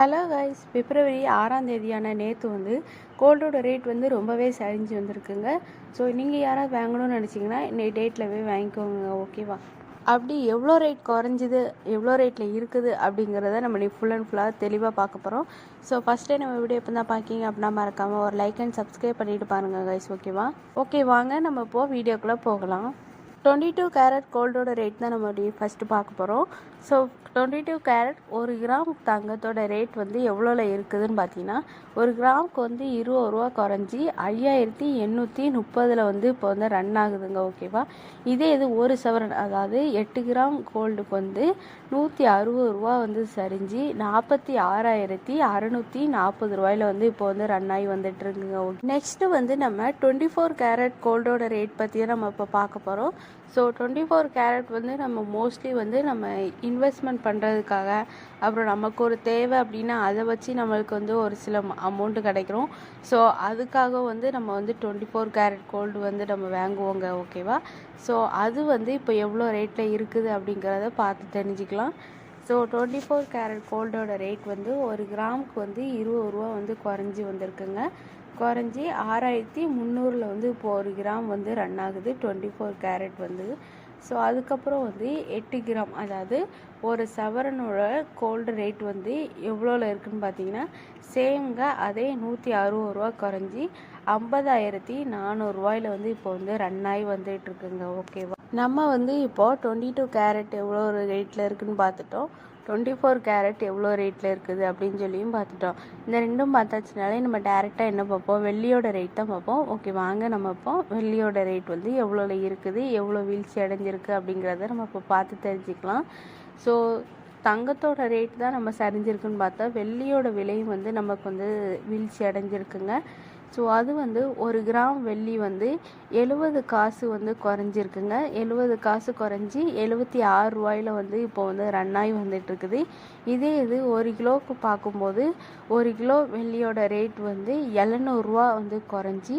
Hello guys பிப்ரவரி ஆறாம் தேதியான நேற்று வந்து கோல்டோட ரேட் வந்து ரொம்பவே சரிஞ்சு வந்திருக்குங்க. ஸோ நீங்கள் யாராவது வாங்கணும்னு நினச்சிங்கன்னா இன்னைக்கு டேட்டில் போய் வாங்கிக்கோங்க ஓகேவா அப்படி எவ்வளோ ரேட் குறைஞ்சிது எவ்வளோ ரேட்டில் இருக்குது அப்படிங்கிறத நம்ம நீ ஃபுல் அண்ட் ஃபுல்லாக தெளிவாக பார்க்க போகிறோம் ஸோ ஃபஸ்ட்டே நம்ம வீடியோ எப்போ தான் பார்க்கிங்க அப்படின்னா மறக்காமல் ஒரு லைக் அண்ட் சப்ஸ்கிரைப் பண்ணிட்டு பாருங்கள் கைஸ் ஓகேவா ஓகே வாங்க நம்ம இப்போது வீடியோக்குள்ளே போகலாம். டுவெண்ட்டி டூ கேரட் கோல்டோட ரேட் தான் நம்ம ஃபஸ்ட்டு பார்க்க போகிறோம் ஸோ டுவெண்ட்டி டூ கேரட் ஒரு கிராம் தங்கத்தோட ரேட் வந்து எவ்வளோல இருக்குதுன்னு பார்த்தீங்கன்னா ஒரு கிராமுக்கு வந்து இருபது ரூபா குறைஞ்சி ஐயாயிரத்தி எண்ணூற்றி முப்பதில் வந்து இப்போ வந்து ரன் ஆகுதுங்க ஓகேவா இதே இது ஒரு சவரன் அதாவது எட்டு கிராம் கோல்டுக்கு வந்து நூற்றி அறுபது ரூபா வந்து சரிஞ்சு நாற்பத்தி ஆறாயிரத்தி அறநூற்றி நாற்பது ரூபாயில வந்து இப்போ வந்து ரன் ஆகி வந்துட்டுருக்குங்க ஓகே நெக்ஸ்ட்டு வந்து நம்ம டுவெண்ட்டி ஃபோர் கேரட் கோல்டோட ரேட் பற்றி நம்ம இப்போ பார்க்க போகிறோம் ஸோ டுவெண்ட்டி ஃபோர் கேரட் வந்து நம்ம மோஸ்ட்லி வந்து நம்ம இன்வெஸ்ட்மெண்ட் பண்ணுறதுக்காக அப்புறம் நமக்கு ஒரு தேவை அப்படின்னா அதை வச்சு நம்மளுக்கு வந்து ஒரு சில அமௌண்ட்டு கிடைக்கிறோம் ஸோ அதுக்காக வந்து நம்ம வந்து டுவெண்ட்டி ஃபோர் கேரட் கோல்டு வந்து நம்ம வாங்குவோங்க ஓகேவா ஸோ அது வந்து இப்போ எவ்வளோ ரேட்டில் இருக்குது அப்படிங்கிறத பார்த்து தெரிஞ்சுக்கலாம். ஸோ டுவெண்ட்டி ஃபோர் கேரட் கோல்டோட ரேட் வந்து ஒரு கிராமுக்கு வந்து இருபது ரூபா வந்து குறைஞ்சி வந்திருக்குங்க. குறைஞ்சி ஆறாயிரத்தி முந்நூறில் வந்து இப்போ ஒரு கிராம் வந்து ரன் ஆகுது. டுவெண்ட்டி ஃபோர் கேரட் வந்து. ஸோ அதுக்கப்புறம் வந்து எட்டு கிராம் அதாவது ஒரு சவரனோட கோல்டு ரேட் வந்து எவ்வளோவில் இருக்குன்னு பார்த்தீங்கன்னா சேம்ங்க அதே நூற்றி அறுபது ரூபா குறைஞ்சி ஐம்பதாயிரத்தி நானூறுரூவாயில் வந்து இப்போ வந்து ரன் ஆகி வந்துகிட்ருக்குங்க ஓகேவா நம்ம வந்து இப்போ டுவெண்ட்டி டூ கேரட் எவ்வளோ ஒரு ரேட்டில் இருக்குன்னு பார்த்துட்டோம். டுவெண்ட்டி ஃபோர் கேரட் எவ்வளோ ரேட்டில் இருக்குது அப்படின்னு சொல்லியும் பார்த்துட்டோம். இந்த ரெண்டும் பார்த்தாச்சுனாலே நம்ம டேரெக்டாக என்ன பார்ப்போம்? வெள்ளியோட ரேட் தான் பார்ப்போம். ஓகே வாங்க நம்ம இப்போ வெள்ளியோட ரேட் வந்து எவ்வளோல இருக்குது எவ்வளோ வீழ்ச்சி அடைஞ்சிருக்கு அப்படிங்கிறத நம்ம இப்போ பார்த்து தெரிஞ்சுக்கலாம். ஸோ தங்கத்தோட ரேட் தான் நம்ம சரிஞ்சிருக்குன்னு பார்த்தா வெள்ளியோட விலையும் வந்து நமக்கு வந்து வீழ்ச்சி அடைஞ்சிருக்குங்க. ஸோ அது வந்து ஒரு கிராம் வெள்ளி வந்து எழுபது காசு வந்து குறைஞ்சிருக்குங்க. எழுபது காசு குறைஞ்சி எழுபத்தி ஆறு ரூபாயில் வந்து இப்போ வந்து ரன் ஆகி வந்துட்டுருக்குது. இதே இது ஒரு கிலோவுக்கு பார்க்கும்போது ஒரு கிலோ வெள்ளியோட ரேட் வந்து எழுநூறுவா வந்து குறைஞ்சி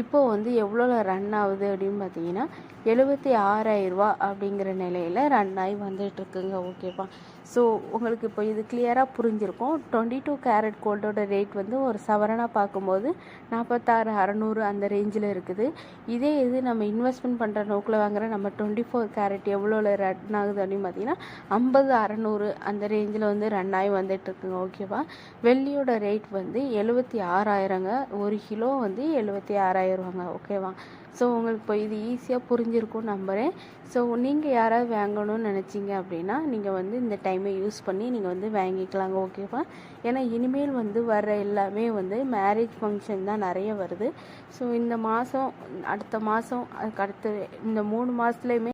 இப்போது வந்து எவ்வளோ ரன் ஆகுது அப்படின்னு பார்த்தீங்கன்னா எழுபத்தி ஆறாயிரரூவா அப்படிங்கிற நிலையில் ரன் ஆகி வந்துட்டுருக்குங்க ஓகேவா ஸோ உங்களுக்கு இப்போ இது கிளியராக புரிஞ்சிருக்கும். டுவெண்ட்டி டூ கேரட் கோல்டோட ரேட் வந்து ஒரு சவரனாக பார்க்கும்போது நாற்பத்தாறு அறநூறு அந்த ரேஞ்சில் இருக்குது. இதே இது நம்ம இன்வெஸ்ட்மெண்ட் பண்ணுற நோக்கில் வாங்குற நம்ம டுவெண்ட்டி ஃபோர் கேரட் எவ்வளோ ரன் ஆகுது அப்படின்னு பார்த்தீங்கன்னா ஐம்பது அறநூறு அந்த ரேஞ்சில் வந்து ரன் ஆகி வந்துட்டுருக்குங்க ஓகேவா வெள்ளியோட ரேட் வந்து எழுபத்தி ஆறாயிரங்க. ஒரு கிலோ வந்து எழுபத்தி ஆறாயிரம் ஆயிடுவாங்க. ஓகேவா ஸோ உங்களுக்கு இப்போ இது ஈஸியாக புரிஞ்சிருக்கும் நம்புகிறேன் ஸோ நீங்கள் யாராவது வாங்கணும்னு நினச்சிங்க அப்படின்னா நீங்கள் வந்து இந்த டைமை யூஸ் பண்ணி நீங்கள் வந்து வாங்கிக்கலாங்க. ஓகேவா ஏன்னா இனிமேல் வந்து வர்ற எல்லாமே வந்து மேரேஜ் ஃபங்க்ஷன் தான் நிறைய வருது. ஸோ இந்த மாதம் அடுத்த மாதம் அதுக்கு அடுத்து இந்த மூணு மாதத்துலேயுமே